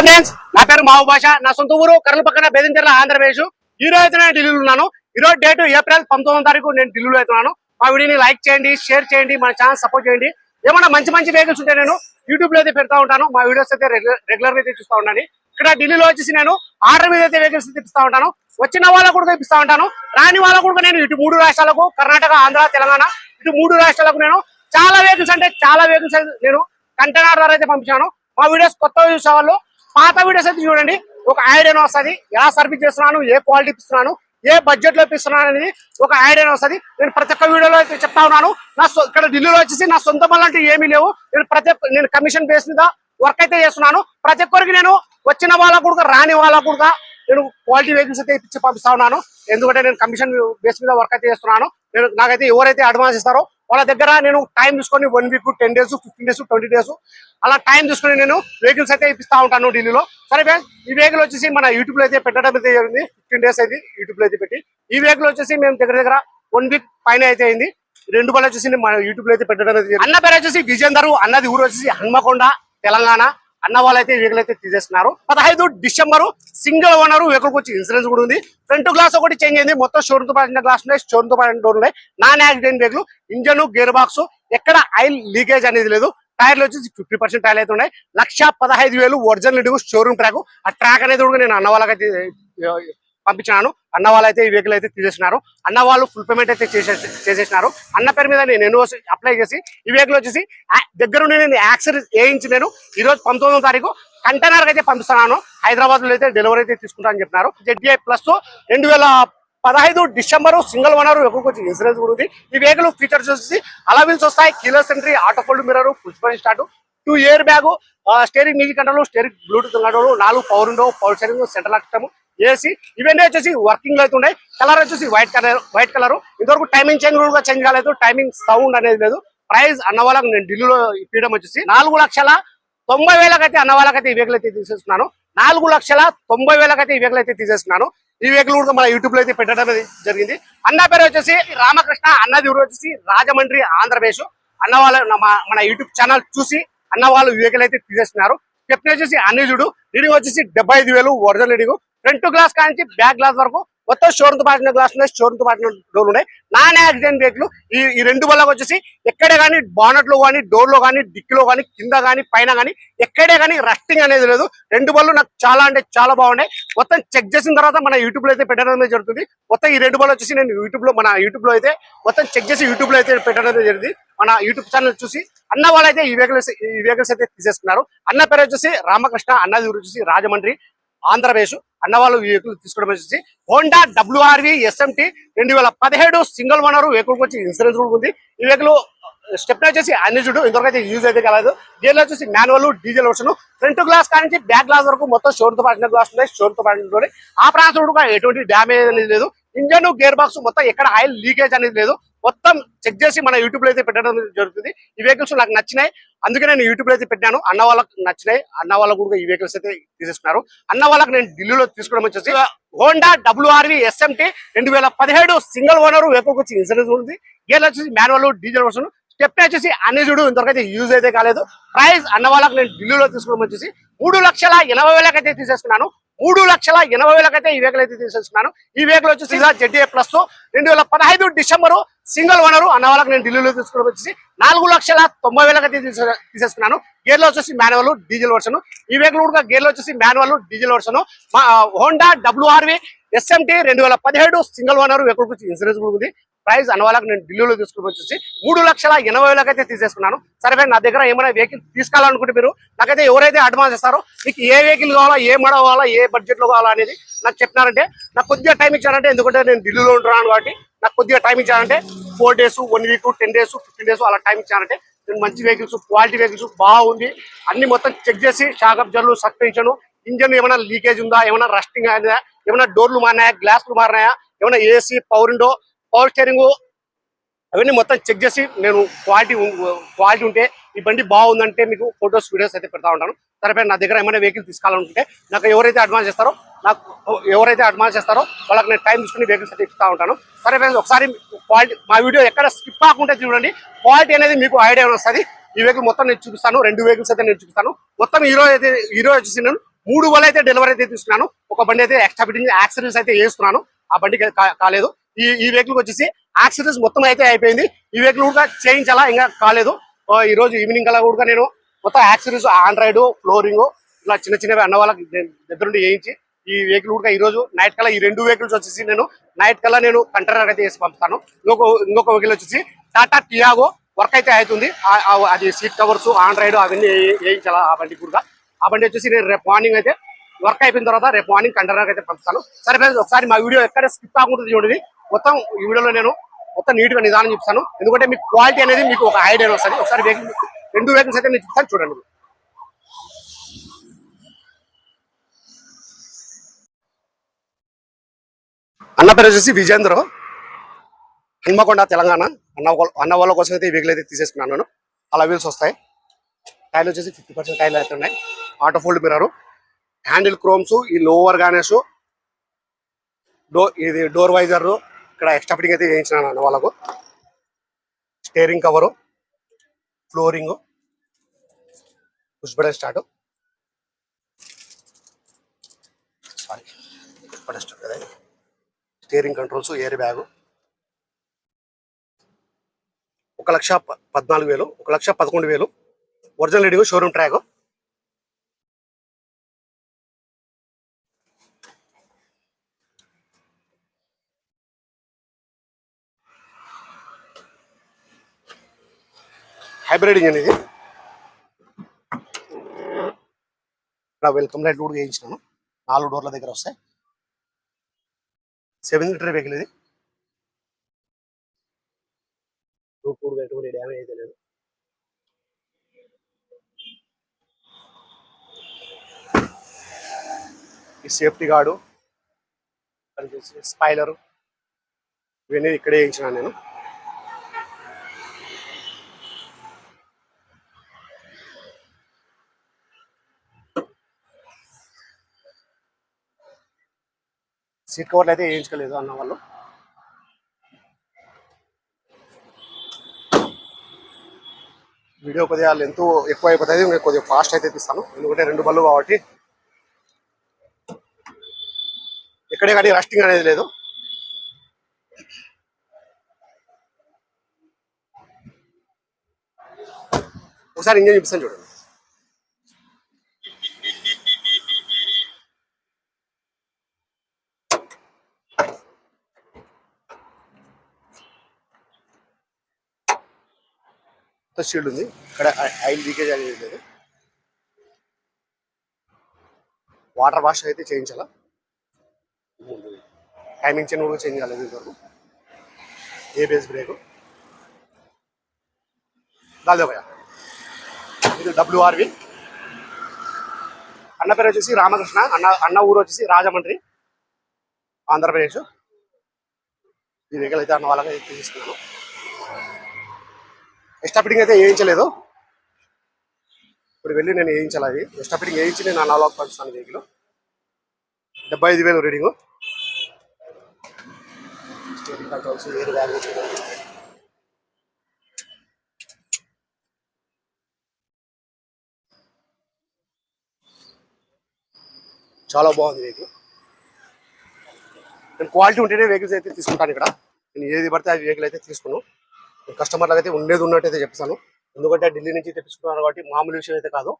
Hi friends నా పేరు మావు భాష. నా సొంత ఊరు కర్నూలు పక్కన బెదించర్ల ఆంధ్రప్రదేశ్. ఈ రోజు అయితే నేను ఢిల్లీలో ఉన్నాను. ఈ రోజు డేట్ ఏప్రిల్ పంతొమ్మిది తారీఖు నేను ఢిల్లీలో అవుతున్నాను మా వీడియోని లైక్ చేయండి షేర్ చేయండి మన ఛానల్ సపోర్ట్ చేయండి. ఏమన్నా మంచి మంచి వెహికల్స్ ఉంటే నేను యూట్యూబ్లో అయితే పెడతా ఉంటాను. మా వీడియోస్ అయితే రెగ్యులర్గా అయితే చూస్తూ ఉంటాను ఇక్కడ ఢిల్లీలో వచ్చేసి నేను ఆర్డర్ మీద అయితే వెహికల్స్ తెప్పిస్తా ఉంటాను. వచ్చిన వాళ్ళకు కూడా తెప్పిస్తా ఉంటాను. రాని వాళ్ళకు కూడా నేను ఇటు మూడు రాష్ట్రాలకు కర్ణాటక ఆంధ్ర తెలంగాణ ఇటు మూడు రాష్ట్రాలకు నేను చాలా వెహికల్స్ అంటే చాలా వెహికల్స్ నేను కంటైనర్ ద్వారా అయితే పంపించాను. మా వీడియోస్ కొత్త చూసే వాళ్ళు పాత వీడియోస్ అయితే చూడండి. ఒక ఐడియా వస్తుంది. ఎలా సర్వీస్ చేస్తున్నాను? ఏ క్వాలిటీ ఇస్తున్నాను? ఏ బడ్జెట్లో ఇస్తున్నాను అనేది ఒక ఐడియా వస్తుంది. నేను ప్రతి ఒక్క వీడియోలో అయితే చెప్తా ఉన్నాను. నా ఇక్కడ ఢిల్లీలో వచ్చేసి నా సొంత పనులు ఏమీ లేవు. నేను ప్రతి ఒక్క- నేను కమిషన్ బేస్ మీద వర్క్ అయితే చేస్తున్నాను. ప్రతి ఒక్కరికి నేను వచ్చిన వాళ్ళకు కూడా రాని వాళ్ళకు కూడా నేను క్వాలిటీ వెహికల్స్ అయితే ఇప్పించి పంపిస్తా ఉన్నాను. ఎందుకంటే నేను కమిషన్ బేస్ మీద వర్క్ అయితే చేస్తున్నాను. నేను నాకైతే ఎవరైతే అడ్వాన్స్ ఇస్తారో వాళ్ళ దగ్గర నేను టైం తీసుకొని one week ten days fifteen days twenty days అలా టైం తీసుకొని నేను వెహికల్స్ అయితే ఇప్పిస్తా ఉంటాను ఢిల్లీలో సరే ఈ వెహికల్ వచ్చేసి మన యూట్యూబ్లో అయితే పెట్టడం అయితే జరిగింది. ఫిఫ్టీన్ డేస్ అయింది యూట్యూబ్లో అయితే పెట్టి. ఈ వెహికల్ వచ్చేసి మేము దగ్గర దగ్గర వన్ వీక్ పైన అయితే అయింది. రెండు బళ్ళు వచ్చేసి మన యూట్యూబ్లో అయితే పెట్టడం అయితే అన్న పేరు వచ్చేసి విజేందర్ అన్నది ఊరు వచ్చేసి హన్మకొండ తెలంగాణ. అన్న వాళ్ళైతే వెహికల్ అయితే తీసేస్తున్నారు. పదహైదు డిసెంబర్ సింగిల్ ఓనర్ వెహికల్ వచ్చి ఇన్సూరెన్స్ కూడా ఉంది. ఫ్రంట్ గ్లాస్ ఒకటి చేంజ్ అయింది. మొత్తం షోరూమ్తో పడిన గ్లాస్ ఉన్నాయి. షోరూమ్తో పడిన డోర్ ఉన్నాయి. Non accident vehicle engine gear box ఎక్కడ ఆయిల్ లీకేజ్ అనేది లేదు. టైర్లు వచ్చేసి ఫిఫ్టీ పర్సెంట్ టైర్లు అయితే ఉన్నాయి. లక్ష పదహైదు వేలు ఒరిజినల్ షోరూమ్ ట్రాక్ ఆ ట్రాక్ అనేది కూడా నేను అన్న వాళ్ళకి పంపించినాను. అన్న వాళ్ళైతే ఈ వెహికల్ అయితే తీసేసినారు. అన్న వాళ్ళు ఫుల్ పేమెంట్ అయితే చేసే చేసేసినారు. అన్న పేరు మీద నేను ఎన్నో అప్లై చేసి ఈ వెహికల్ వచ్చేసి దగ్గరుండి నేను యాక్సిడెంట్ వేయించి నేను ఈ రోజు పంతొమ్మిదో తారీఖు కంటైనర్ అయితే పంపిస్తున్నాను. హైదరాబాద్లో అయితే డెలివరీ అయితే తీసుకుంటా అని చెప్పినారు. జెడ్డీఐ ప్లస్ రెండు వేల పదహైదు డిసెంబర్ సింగిల్ అవర్ ఎక్కువ వచ్చి ఇన్సూరెన్స్ కూడా ఉంది. ఈ వెహికల్ ఫీచర్స్ వచ్చేసి అలవిల్స్ వస్తాయి. Keyless entry auto fold mirror push button start two air bag steering music control steering bluetooth control నాలుగు పవర్ ఉండవు power steering central system AC ఇవన్నీ వచ్చేసి వర్కింగ్లో అయితే ఉన్నాయి. కలర్ వచ్చేసి వైట్ కలర్ వైట్ కలర్ ఇంతవరకు టైమింగ్ చేంజ్ కూడా చేంజ్ కాలేదు. టైమింగ్ సౌండ్ అనేది లేదు. ప్రైస్ అన్న వాళ్ళకి నేను ఢిల్లీలో ఇప్పించడం వచ్చేసి నాలుగు లక్షల తొంభై వేలకైతే అన్న వాళ్ళకైతే ఈ వెహికల్ అయితే తీసేస్తున్నాను. నాలుగు లక్షల తొంభై వేలకైతే ఈ వెహికల్ అయితే తీసేస్తున్నాను. ఈ వెహికల్ కూడా మన యూట్యూబ్లో అయితే పెట్టడం అనేది జరిగింది. అన్న పేరు వచ్చేసి రామకృష్ణ. అన్నది ఊరు వచ్చేసి? రాజమండ్రి ఆంధ్రప్రదేశ్. అన్న వాళ్ళ మన- యూట్యూబ్ ఛానల్ చూసి అన్న వాళ్ళు ఈ వెహికల్ అయితే తీసేస్తున్నారు. చెప్పిన వచ్చేసి అన్యూజుడు రీడింగ్ వచ్చేసి డెబ్బై ఐదు వేలు ఒరిజినల్ రీడింగ్ ఫ్రంట్ గ్లాస్ కానించి బ్యాక్ గ్లాస్ వరకు మొత్తం షోరూమ్తో పాటిన గ్లాస్ ఉన్నాయి షోరూమ్తో పాటిన డోర్లు ఉన్నాయి. నాన్ యాక్సిడెంట్ బ్రేక్లు ఈ ఈ రెండు వల్లకి వచ్చేసి ఎక్కడే కానీ బానట్లో కానీ డోర్లో కానీ డిక్కిలో కానీ కింద కానీ పైన కానీ ఎక్కడే కానీ రస్టింగ్ అనేది లేదు. రెండు బళ్ళు నాకు చాలా అంటే చాలా బాగున్నాయి. మొత్తం చెక్ చేసిన తర్వాత మన యూట్యూబ్లో అయితే పెట్టడం జరుగుతుంది. మొత్తం ఈ రెండు బళ్ళు వచ్చేసి నేను యూట్యూబ్లో మన యూట్యూబ్లో అయితే మొత్తం చెక్ చేసి యూట్యూబ్లో అయితే పెట్టడం జరిగింది. మన యూట్యూబ్ ఛానల్ చూసి అన్న వాళ్ళైతే ఈ వెహికల్స్ ఈ వెహికల్స్ అయితే తీసేసుకున్నారు. అన్న పేరు వచ్చేసి రామకృష్ణ అన్నది వచ్చేసి రాజమండ్రి. ఆంధ్రప్రదేశ్ అన్నవాళ్ళు వెహికల్ తీసుకోవడం వచ్చేసి హోండా డబ్ల్యూఆర్వి ఎస్ఎంటి రెండు వేల పదిహేడు సింగిల్ ఓనర్ వెహికల్ వచ్చి ఇన్సూరెన్స్ కూడా ఉంది. ఈ వెహికల్ స్టెప్ వచ్చేసి అన్నిజుడు ఇంతవరకు యూజ్ అయితే కాలేదు. దీనిలో వచ్చేసి manual diesel version front glass కానించి బ్యాక్ గ్లాస్ వరకు మొత్తం షోర్తో పాటిన గ్లాస్ ఉన్నాయి షోర్తో పాటిన ఆ ప్రాంతం కూడా ఎటువంటి డ్యామేజ్ అనేది లేదు. ఇంజన్ గేర్ బాక్స్ మొత్తం ఎక్కడ ఆయిల్ లీకేజ్ అనేది లేదు. మొత్తం చెక్ చేసి మన యూట్యూబ్లో అయితే పెట్టడం జరుగుతుంది. ఈ వెహికల్స్ నాకు నచ్చినాయి. అందుకే నేను యూట్యూబ్లో అయితే పెట్టాను. అన్న వాళ్ళకి నచ్చినాయి. అన్న వాళ్ళకు కూడా ఈ వెహికల్స్ అయితే తీసేస్తున్నారు అన్న వాళ్ళకి నేను ఢిల్లీలో తీసుకోవడం వచ్చేసి హోండా డబ్ల్యూఆర్వి ఎస్ఎంటి రెండు వేల పదిహేడు సింగిల్ ఓనర్ వెహికల్ వచ్చి ఇన్సూరెన్స్ ఉంది. గేర్ వచ్చేసి మాన్యువల్ డీజిల్ వర్షన్ స్టెప్ వచ్చేసి అన్నిజుడు ఇంతవరకు అయితే యూజ్ అయితే కాలేదు. ప్రైస్ అన్న వాళ్ళకి నేను ఢిల్లీలో తీసుకోవడం వచ్చేసి మూడు లక్షల ఎనభై వేలకైతే తీసేసుకున్నాను. మూడు లక్షల ఎనభై వేలకైతే ఈ వెహికల్ అయితే తీసేస్తున్నాను ఈ వెహికల్ వచ్చేసి జెడ్ఏ ప్లస్ రెండు వేల పదహైదు డిసెంబర్ సింగిల్ ఓనర్ అన్న వాళ్ళకి నేను ఢిల్లీలో తీసుకుని వచ్చేసి నాలుగు లక్షల తొంభై వేలకైతే తీసేసుకున్నాను. గేర్లో వచ్చేసి మాన్యువల్ డీజిల్ వర్షన్ ఈ వెహికల్ కూడా గేర్లో వచ్చేసి మాన్యువల్ డీజిల్ వర్షన్ మా హోండా డబ్ల్యూఆర్వి ఎస్ఎంటీ రెండు వేల పదిహేడు సింగిల్ ఓనర్ వెహికల్ గురించి ఇన్సూరెన్స్ కూడా ఉంది. ప్రైస్ అన్న నేను ఢిల్లీలో తీసుకుని వచ్చేసి మూడు లక్షల ఎనభై అయితే తీసేసుకున్నాను. సరే నా దగ్గర ఏమైనా వెహికల్ తీసుకోవాలనుకుంటే మీరు నాకైతే ఎవరైతే అడ్వాన్స్ ఇస్తారో మీకు ఏ వెహికల్ కావాలా ఏ మడ కావాలా ఏ బడ్జెట్లో కావాలా అనేది నాకు చెప్పినారంటే నాకు కొద్దిగా టైం ఇచ్చారంటే ఎందుకంటే నేను ఢిల్లీలో ఉంటున్నాను కాబట్టి నాకు కొద్దిగా టైం ఇచ్చారంటే four days one week ten days fifteen days అలా టైం ఇచ్చారంటే నేను మంచి వెహికల్స్ క్వాలిటీ వెహికల్స్ బాగుంది. అన్ని మొత్తం చెక్ చేసి షాక్ జర్లు సస్పెన్షన్ ఇంజన్ ఏమైనా లీకేజ్ ఉందా ఏమైనా రస్టింగ్ అయిందా ఏమైనా డోర్లు మారినాయా గ్లాసులు మారినాయా ఏమైనా AC power window power steering అవన్నీ మొత్తం చెక్ చేసి నేను క్వాలిటీ క్వాలిటీ ఉంటే ఈ బండి బాగుందంటే మీకు ఫొటోస్ వీడియోస్ అయితే పెడతా ఉంటాను. సరే నా దగ్గర ఏమైనా వెహికల్ తీసుకోవాలనుకుంటే నాకు ఎవరైతే అడ్వాన్స్ చేస్తారో నాకు ఎవరైతే అడ్వాన్స్ చేస్తారో వాళ్ళకి నేను టైం తీసుకుని వెహికల్స్ అయితే ఇస్తా ఉంటాను. సరే ఫ్రెండ్స్ ఒకసారి క్వాలిటీ మా వీడియో ఎక్కడ స్కిప్ కాకుండా చూడండి. క్వాలిటీ అనేది మీకు ఐడియా వస్తుంది. ఈ వెహికల్ మొత్తం నేను చూపిస్తాను. రెండు వెహికల్స్ అయితే నేను చూపిస్తాను. మొత్తం హీరో అయితే హీరో వచ్చేసి నేను మూడు వేలు అయితే డెలివరీ అయితే తీసుకున్నాను. ఒక బండి అయితే ఎక్స్ట్రా ఫిట్టింగ్ యాక్సరీస్ అయితే వేస్తున్నాను ఆ బండికి కాలేదు. ఈ ఈ వెహికల్ వచ్చేసి యాక్సిడెంట్స్ మొత్తం అయితే అయిపోయింది. ఈ వెహికల్ కూడా చేయించాలా? ఇంకా కాలేదు. ఈ రోజు ఈవినింగ్ కల్లా కూడా నేను మొత్తం యాక్సిడెంట్స్ ఆండ్రాయిడ్ ఫ్లోరింగ్ ఇలా చిన్న చిన్నవి అన్న వాళ్ళకి దగ్గరుండి వేయించి ఈ వెహికల్ కూడా ఈ రోజు నైట్ కల్లా ఈ రెండు వెహికల్స్ వచ్చేసి నేను నైట్ కల్లా నేను కంటైనర్ అయితే వేసి పంపుతాను. ఇంకొక ఇంకొక వెహికల్ వచ్చేసి టాటా టియాగో వర్క్ అయితే అవుతుంది. అది సీట్ కవర్స్ ఆండ్రాయిడ్ అవన్నీ వేయించాలా ఆ బండి కూడా. ఆ బండి వచ్చేసి నేను రేపు మార్నింగ్ అయితే వర్క్ అయిపోయిన తర్వాత రేపు మార్నింగ్ కంటైనర్ అయితే పంపుతాను. సరే ఫ్రెండ్స్ ఒకసారి మా వీడియో ఎక్కడ స్కిప్ కాకుండా చూడండి. మొత్తం ఈ వీడియోలో నేను మొత్తం నీట్గా నిదానం చెప్తాను ఎందుకంటే మీకు క్వాలిటీ అనేది మీకు ఒక ఐడియా వస్తుంది. ఒకసారి వెహికల్ రెండు వెహికల్స్ అయితే నేను చెప్తాను చూడండి. అన్న పేరు వచ్చేసి విజేంద్ర. హన్మకొండ తెలంగాణ. అన్న అన్న వాళ్ళ కోసం అయితే ఈ వెహికల్ అయితే తీసేసుకున్నాను నేను. అలా వీల్స్ వస్తాయి. టైర్లు వచ్చేసి ఫిఫ్టీ పర్సెంట్ టైర్లు అయితే ఉన్నాయి. Auto fold mirror handle chromes ఈ లోవర్ గానేసు డోర్ ఇది డోర్ వైజర్ ఇక్కడ ఎక్స్ట్రా ఫిట్టింగ్ అయితే చేయించినాను అన్న వాళ్ళకు. Steering cover flooring push button start sorry push button start కదా స్టీరింగ్ కంట్రోల్స్ ఎయిర్ బ్యాగ్ ఒక లక్ష పద్నాలుగు వేలు ఒక లక్ష పదకొండు వేలు. Original reading showroom track hybrid engine ఇది. ఇక్కడ వెల్కమ్ లైట్ కూడా వేయించినాను. నాలుగు డోర్ల దగ్గర వస్తాయి. సెవెన్ లీటర్ వెహికల్ ఇది. రూపూర్ ఎటువంటి డ్యామేజ్ అయితే లేదు. ఈ సేఫ్టీ గార్డు స్పైలర్ ఇవన్నీ ఇక్కడే వేయించినాను నేను. సీట్ కవర్లు అయితే వేయించుకోలేదు అన్న వాళ్ళు. వీడియో కొద్దిగా లెంత్ ఎక్కువ అయిపోతుంది నేను కొద్దిగా ఫాస్ట్ అయితే తీస్తాను. ఎందుకంటే రెండు బళ్ళు కాబట్టి. ఎక్కడే కానీ రస్టింగ్ అనేది లేదు. ఒకసారి ఇంజన్ చూపిస్తాను చూడండి. కొత్త షీల్డ్ ఉంది. ఇక్కడ ఆయిల్ లీకేజ్ అనేది లేదు. వాటర్ వాష్ అయితే చేయించాలా? టైమింగ్ చైన్ కూడా చేంజ్ కాలేదు ఇంతవరకు ఏబిఎస్ బ్రేక్ దాల్దే భయ ఇది డబ్ల్యూఆర్వి అన్న పేరు వచ్చేసి రామకృష్ణ. అన్న అన్న ఊరు వచ్చేసి రాజమండ్రి. ఆంధ్రప్రదేశ్. ఈ వెహికల్ అయితే అన్న వాళ్ళకి తీసుకున్నాను. ఎక్స్ట్రా ఫిట్టింగ్ అయితే వేయించలేదు. ఇప్పుడు వెళ్ళి నేను వేయించాలి అది ఎక్స్ట్రా ఫిట్టింగ్ వేయించి నేను అనాలాగ్ పంచుతాను వెహికల్ డెబ్బై ఐదు వేలు రీడింగ్. కంట్రోల్స్ వేరు చాలా బాగుంది వెహికల్ నేను క్వాలిటీ ఉంటేనే వెహికల్స్ అయితే తీసుకుంటాను ఇక్కడ. నేను ఏది పడితే ఆ వెహికల్ అయితే తీసుకున్నాను. కస్టమర్లకు అయితే ఉండేది ఉన్నట్టు అయితే చెప్తాను. ఎందుకంటే ఢిల్లీ నుంచి తెప్పించుకున్నారు కాబట్టి మామూలు విషయం అయితే కాదు.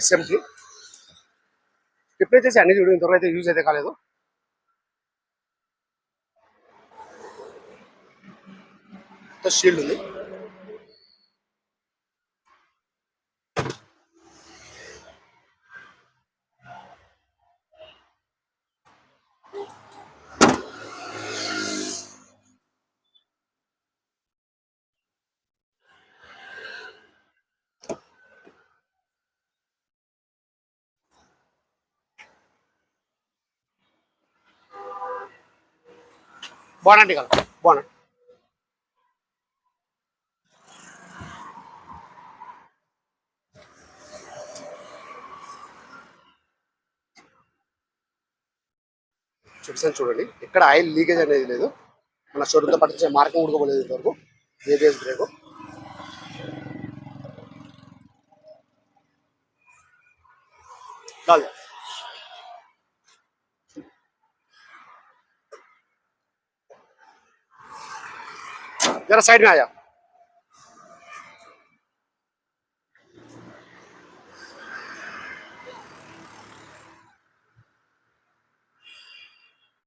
ఎస్ఎంటీ రిప్లేస్ చేసి అన్ని చూడు ఇంతవరకు అయితే యూజ్ అయితే కాలేదు. షీల్డ్ ఉంది బాగుందండి కదా బాగున్నాడు చూపిస్తాను చూడండి ఇక్కడ ఆయిల్ లీకేజ్ అనేది లేదు మన షోరూమ్తో పట్టించే మార్కింగ్ ఉడకపోలేదు ఇంతవరకు ఏబిఎస్ బ్రేక్ डाल दो। जरा साइड में आ जा